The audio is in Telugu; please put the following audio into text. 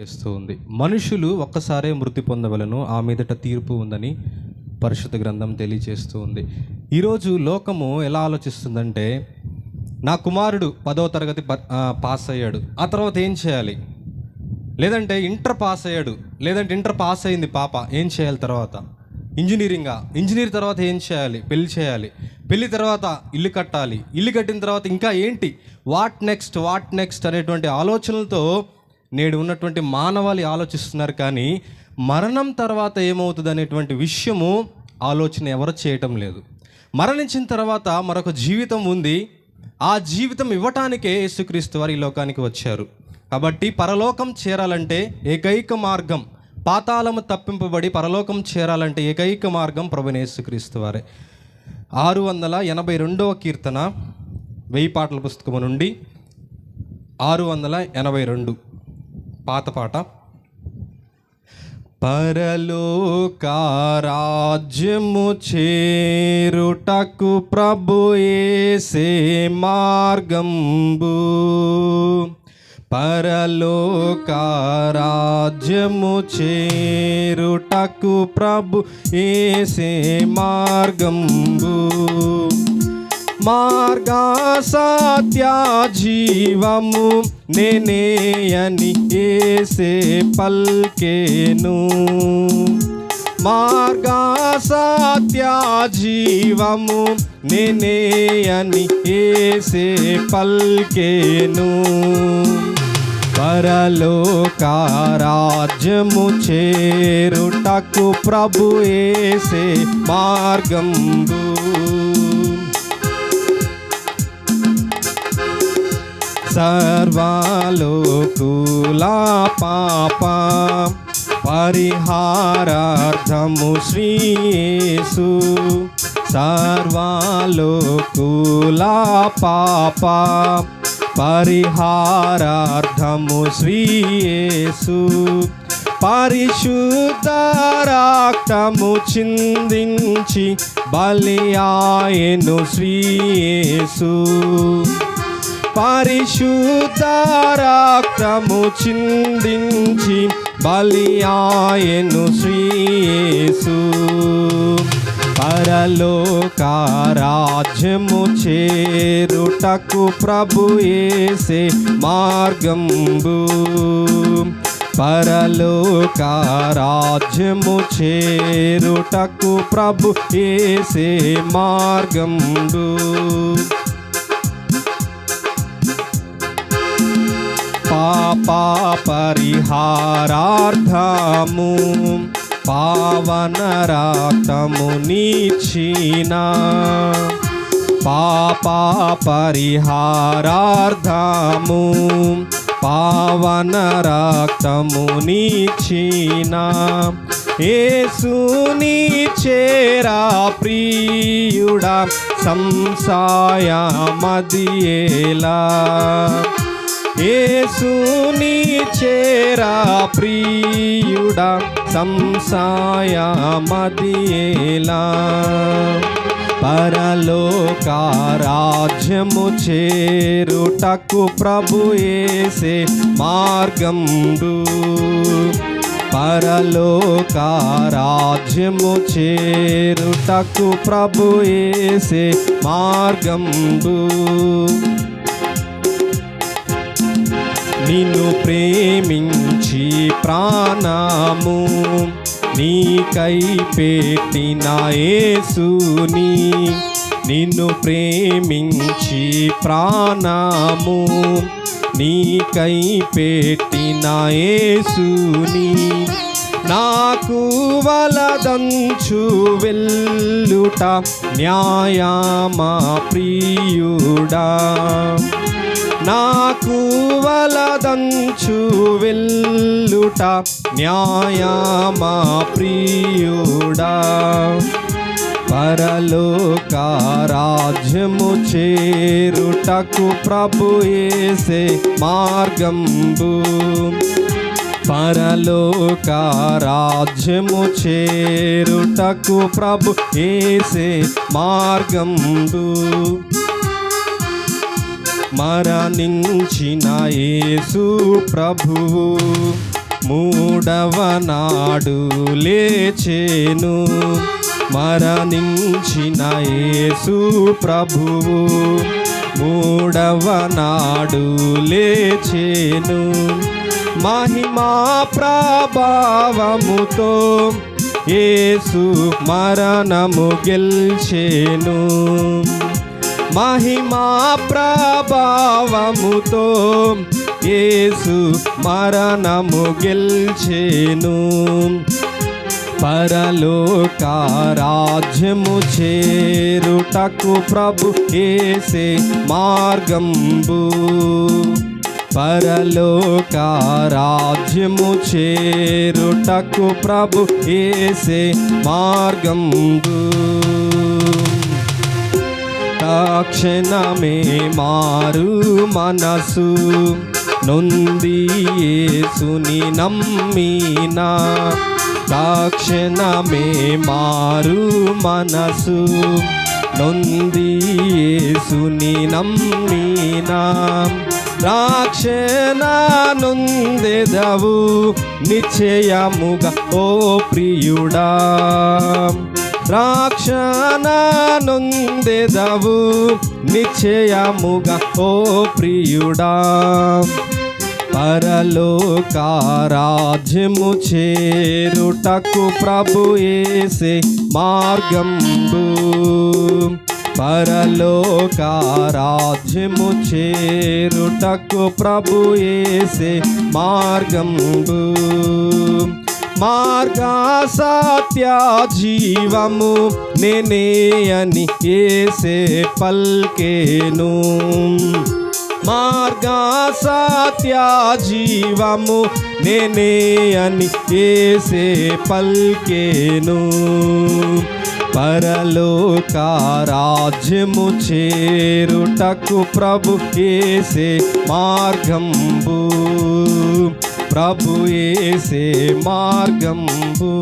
చేస్తూ ఉంది. మనుషులు ఒక్కసారే మృతి పొందవలను ఆ మీదట తీర్పు ఉందని పరిశుద్ధ గ్రంథం తెలియచేస్తూ ఉంది. ఈరోజు లోకము ఎలా ఆలోచిస్తుందంటే నా కుమారుడు పదో తరగతి ప- పాస్ అయ్యాడు ఆ తర్వాత ఏం చేయాలి? లేదంటే ఇంటర్ పాస్ అయ్యాడు లేదంటే ఇంటర్ పాస్ అయింది పాప. ఏం చేయాలి తర్వాత? ఇంజనీరింగా? ఇంజనీర్ తర్వాత ఏం చేయాలి? పెళ్ళి చేయాలి. పెళ్ళి తర్వాత ఇల్లు కట్టాలి. ఇల్లు కట్టిన తర్వాత ఇంకా ఏంటి? What next? What next? అనేటువంటి ఆలోచనలతో నేడు ఉన్నటువంటి మానవాళి ఆలోచిస్తున్నారు కానీ మరణం తర్వాత ఏమవుతుంది అనేటువంటి విషయము ఆలోచన ఎవరు చేయటం లేదు. మరణించిన తర్వాత మరొక జీవితం ఉంది. ఆ జీవితం ఇవ్వటానికే యేసుక్రీస్తు వారు ఈ లోకానికి వచ్చారు. కాబట్టి పరలోకం చేరాలంటే ఏకైక మార్గం పాతాళము తప్పింపబడి పరలోకం చేరాలంటే ఏకైక మార్గం ప్రభుని యేసుక్రీస్తు వారే. ఆరు వందల ఎనభై రెండవ కీర్తన వెయ్యి పాటల పుస్తకము నుండి ఆరు వందల ఎనభై రెండు. పాత పాట. పరలోకారాజ్యము చేరుటకు ప్రభు ఏసే మార్గంబు. పరలోకారాజ్యము చేరుటకు ప్రభు ఏసే మార్గంబు. మార్గా సత్య జీవము నేనేయని ఏసే పల్కేను. మార్గా సత్య జీవము నేనేయని ఏసే పల్కేను. పరలోకారాజ్యము చేరుటకు ప్రభు ఏసే మార్గంబు. సర్వాలోకులా పాప పరిహారార్థము శ్రీయేసు. సర్వాలోకులా పాప పరిహారార్థము శ్రీయేసు. పరిశుద్ధ రాక్తము చిందించి బలియాయను శ్రీయేసు. పరిశుద్ధ చిందించి బలియాయను శ్రీయేసు. పరలోకారాజ్యము చేరుటకు ప్రభు ఏసే మార్గంబు. పరలోకారాజ్యము చేరుటకు ప్రభు ఏసే మార్గంబు. పాప పరిహారార్థము పావన రక్తము నీచిన. పాప పరిహారార్థము పావన రక్తము నీచిన ఏసుని చేరా ప్రియుడా సంసాయ మదియేలా ఏసుని చేరా ప్రియుడా సంసాయమదియేలా పరలోకారాజ్యము చేరుటకు ప్రభు ఏసే మార్గంబు పరలోకారాజ్యము చేరుటకు ప్రభు ఏసే మార్గంబు నిన్ను ప్రేమించి ప్రాణము. నీకై పెట్టిన యేసుని నిన్ను ప్రేమించి ప్రాణము. నీకై పెట్టిన యేసుని నాకు వలదంచు వెల్లుట న్యాయమా ప్రియుడా. నాకు వలదంచు వెళ్ళుట న్యాయమా ప్రియుడా? పరలోక రాజ్యము చేరుటకు ప్రభు ఏసే మార్గంబు. పరలోక రాజ్యము చేరుటకు ప్రభు ఏసే మార్గంబు. మరణించిన యేసు ప్రభువు మూడవ నాడు లేచేను. మరణించిన యేసు ప్రభువు మూడవ నాడు లేచేను. మహిమా ప్రభావముతో యేసు మరణము గెల్చేను. మహిమా ప్రభావముతో యేసు మరణము గెల్చేను. పరలోకారాజ్యము చేరుటకు ప్రభు ఏసే మార్గంబు. పరలోక రాజ్యము చేరుటకు ప్రభు ఏసే మార్గంబు. తక్షణమే మారు మనసు. నొంది యేసుని నమ్మినా తక్షణమే మారు మనసు. నొంది యేసుని నమ్మినా రాక్షణ నొందెదవు నిశ్చయముగా ఓ ప్రియుడా. రాక్షణ నొందెదవు నిశ్చయముగా ఓ ప్రియుడా. పరలోకారాజ్యము చేరుటకు ప్రభు ఏసే మార్గంబు. పరలోకారాజ్యము చేరుటకు ప్రభు ఏసే మార్గంబు. మార్గ సత్య జీవము నేనే అని ఏసే పల్కేను. మార్గ సత్య జీవము నేనే అని ఏసే పల్కేను. పరలోక రాజ్యము చేరుటకు ప్రభు కేసే మార్గంబు. ప్రభు ఏసే మార్గంబు.